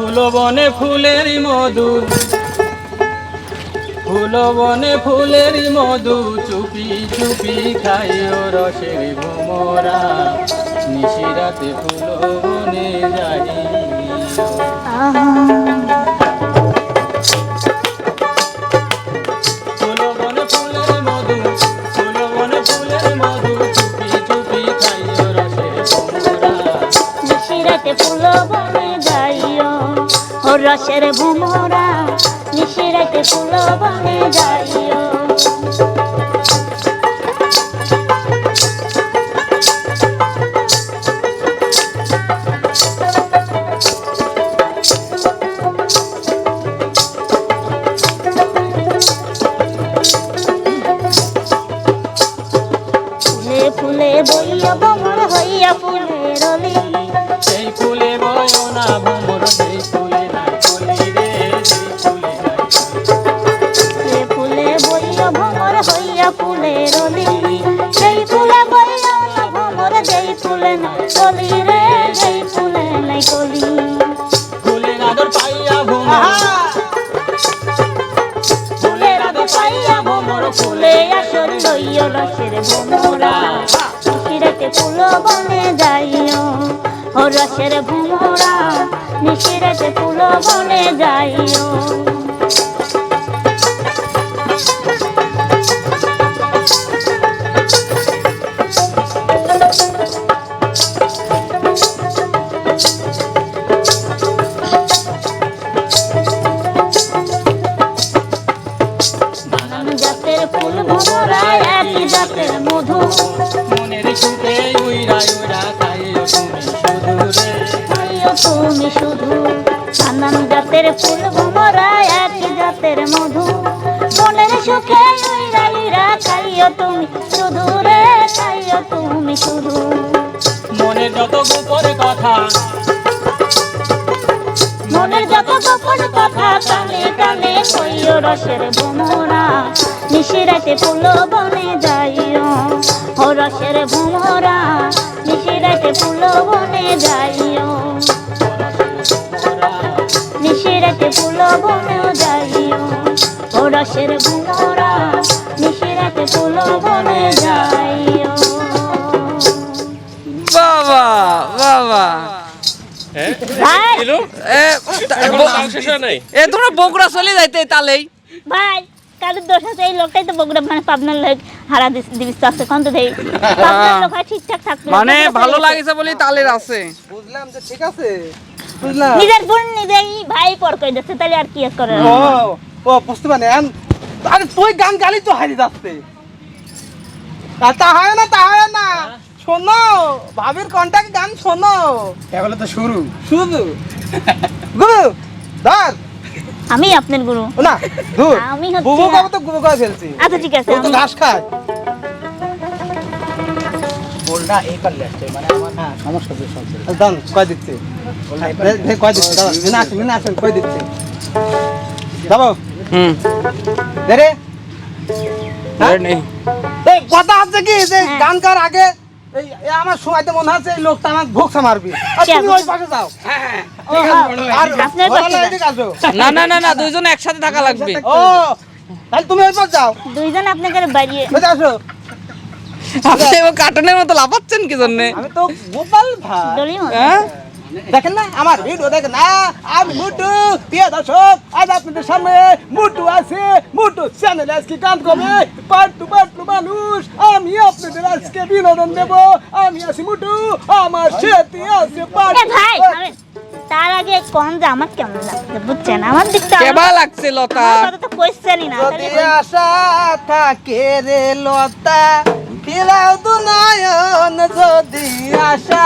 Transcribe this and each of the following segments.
ফুল বনে ফুলের মধু। ফুল বনে ফুলের মধু চুপি চুপি খাইও রসের ভোমরা। নিশিরাতে ফুল বনে যাই ফুল বনে ফুলের রসের ভোমরা নিশিরাতে ফুল বনে যাইও। ফুল বইয়া বমর হইয়া ফুলের সেই ফুলে বয় না ভোমর সেই ফুলে। ফুল বনে যাইও। ও রসের ভমরা ফুল বনে যাইও। জাতের ফুল ভমরা একই জাতের মধু। তুমি শুধু। নানান জাতের ফুল ভমরা একই জাতের মধু। মনের সুখে উইরা খাইও তুমি শুধু রে খাইও তুমি শুধু। মনের যত গোপন কথা মনের যত গোপন কথা কানে কানে কইও রসের ভমরা। নিশিরাতে ফুল বনে যাইও ও রসের ভমরা। নিশিরাতে ফুল বনে যাইও। নিশিরাতে ফুল বনে যাইও। ও রসের ভমরা নিশিরাতে ফুল বনে যাইও। বাবা বাবা। ভাই। এ তা- ব- তোমরা বগুড়া চলে যাইতে তালেই। ভাই কারোর দোষ আছে এই লোকটাই তো বগুড়া মানে পাবনার লোক হারা দিবিস তো আছে কোন তো দেই। পাবনার লোক ঠিকঠাক থাকবে মানে ভালো লাগিছে বলি তালের আছে। বুঝলাম যে ঠিক আছে। নিজের বোন নিজেই ভাই পর কই দিচ্ছে তাহলে আর কি করে ও ও বুঝতে পারি আরে তুই গান গালি তো হারি যাচ্ছে। তা হয় না তা হয় না। শোনো ভাবির কন্টাক্ট গান শোনো। এগুলো তো শুরু। শুধু। গুরু ধর। আমি আপনার গুরু। না ধুর। আমি বুবু না। তো গুবু করে ফেলছি? আচ্ছা ঠিক আছে তো ঘাস খায়। বলটা এই করলে মানে আমার হ্যাঁ সমস্যা বেশ হচ্ছে। দান কয় দিচ্ছে? কয় দিচ্ছে দাদা মিনা আসেন মিনা আসেন কয় দিচ্ছে যাব হুম রে? নেই এই কথা আছে কি যে। গান গাওয়ার আগে এই এই আমার সময়তে মনে হচ্ছে এই লোকটা আমাকে ভোগসা মারবি তুমি ওই পাশে যাও ও, আর আপনার ঘোড়া পাশে লয়ে যান। এদিকে আসো। না না না না দুইজন একসাথে থাকা লাগবে ও তাহলে তুমি ওই পাশে যাও দুইজন আপনাকে বাড়িয়ে আসো আপনি এবার কার্টুনের মতো লাফাচ্ছেন কি জন্যে আমি তো গোপাল ভাই দেখেন না? আমার ভিডিও দেখেন না? আমি মুটু। প্রিয় দর্শক আজ আপনাদের সামনে মুটু আছে। মুটু চ্যানেল আজকে গান করবে। পাট্টু পাট্টু মানুষ আমি আপনাদের আজকে বিনোদন দেব। আমি আছি মুটু আমার সাথে আছে পাট্টু ভাই তার আগে কোন যে আমার কেমন লাগছে বুঝছেন? আমার দিকটা কেবা লাগছে লতা? তো না। যদি আশা থাকে রে লতা ফিরাও দু নয়ন যদি আশা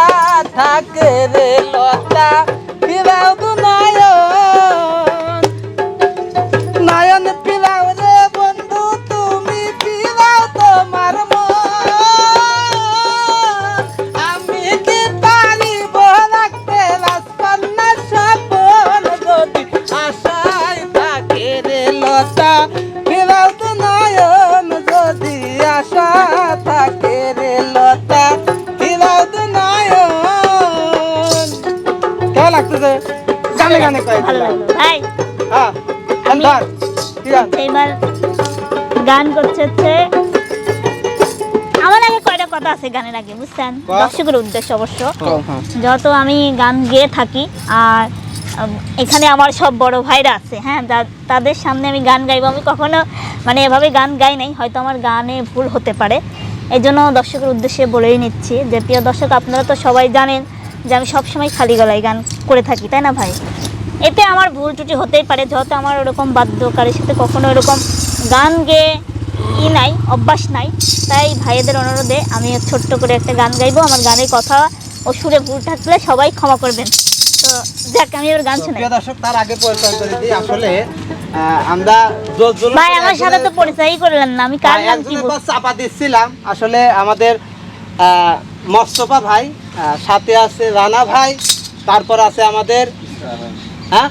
থাকে রে লতা, ফিরাও দু নয়ন। নয়ন বন্ধু, তুমি ফিরাও তোমার আমি কি পারিব রাখতে রাজকন্যা স্বপন যদি আশায় থাকে রে লতা তো নয়ন যদি আশা থাকে রে লাগতেছে গানে গানে কয়ে ভালো লাগল। ভাই হ্যাঁ আমি- ধর কি গান? এইবার গান করছে হচ্ছে আমার আগে কয়টা কথা আছে গানের আগে বুঝছেন? দর্শকের উদ্দেশ্য অবশ্য। যত আমি গান গেয়ে থাকি আর এখানে আমার সব বড় ভাইরা আছে হ্যাঁ তাদের সামনে আমি গান গাইবো। আমি কখনো মানে এভাবে গান গাই নাই হয়তো আমার গানে ভুল হতে পারে। এই জন্য দর্শকের উদ্দেশ্যে বলেই নিচ্ছি যে প্রিয় দর্শক আপনারা তো সবাই জানেন যে আমি সবসময় খালি গলায় গান করে থাকি তাই না ভাই? এতে আমার ভুল ত্রুটি হতেই পারে যেহেতু আমার ওরকম বাদ্যকারের সাথে কখনো এরকম গান গেয়ে ই নাই অভ্যাস নাই। তাই ভাইয়েদের অনুরোধে আমি ছোট্ট করে একটা গান গাইবো আমার গানের কথা ও সুরে ভুল থাকলে সবাই ক্ষমা করবেন। তো যাক আমি ওর গান প্রিয় দর্শক তার আগে পরিচয় করে দিই আসলে আমরা ভাই আমার সাথে তো পরিচয়ই করলেন না আমি কার নাম কি চাপা দিচ্ছিলাম। আসলে আমাদের মস্তফা ভাই সাথে আছে রানা ভাই তারপর আছে আমাদের হ্যাঁ?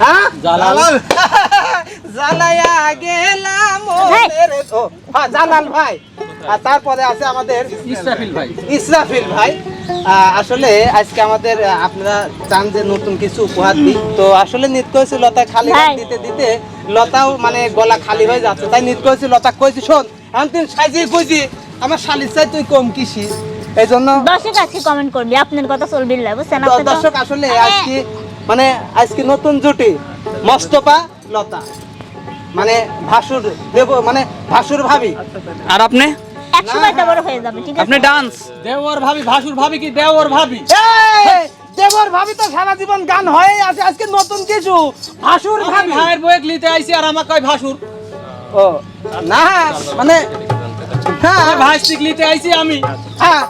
হ্যাঁ? গেলাম হ্যাঁ, ভাই। আর তারপরে আছে আমাদের ইসরাফিল ভাই। ইসরাফিল ভাই। আসলে আজকে আমাদের আপনারা চান যে নতুন কিছু উপহার দিই তো আসলে নৃত্য হয়েছে লতা খালি। দিতে দিতে লতাও মানে গলা খালি হয়ে যাচ্ছে। তাই নৃত্য হয়েছে লতা কইছি শোন আমি তুই সাজিয়ে কইছি আমার শালির চাই তুই কম কিসি এই জন্য দর্শক আজকে কমেন্ট করবি আপনার কথা চলবি না বুঝছেন? দ- আপনি তো- দর্শক আসলে আজকে মানে আজকে নতুন জুটি মস্তপা লতা। মানে ভাসুর দেব মানে ভাসুর ভাবি। আর আপনি? হয়ে আপনি ডান্স দেওর ভাবি ভাসুর ভাবি কি দেওর ভাবি? দেবর ভাবি তো সারা জীবন গান হয়ে আছে আজকে নতুন কিছু। ভাসুর ভাবি। ভাইয়ের বয়েক লিতে আইছি আর আমাকে কয় ভাসুর? ও না মানে হ্যাঁ। ভাই লিতে আইছি আমি। হ্যাঁ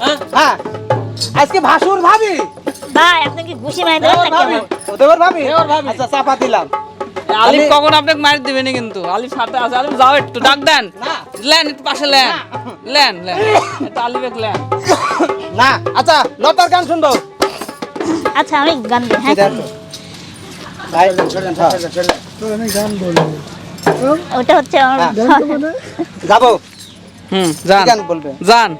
হ্যাঁ। হ্যাঁ আজকে ভাসুর ভাবি। ভাই আপনি কি ঘুষি মারি দেবেন দেওর নাকি? ভাবি। আমার? দেবর ভাবি? দেবর ভাবি। আচ্ছা চাপা দিলাম। আলিফ আমি- কখন আপনাকে মার দিবেন কিন্তু। আলিফ সাথে আছে। আলিফ যাও একটু ডাক দেন। না। লেন একটু পাশে লেন। Lane lane. একটু আলিফ লেন। না। আচ্ছা লতার গান শুনব। আচ্ছা আমি গান গাই হ্যাঁ। ভাই ওটা হচ্ছে আমার যাব। হুম যান। গান বলবে যান।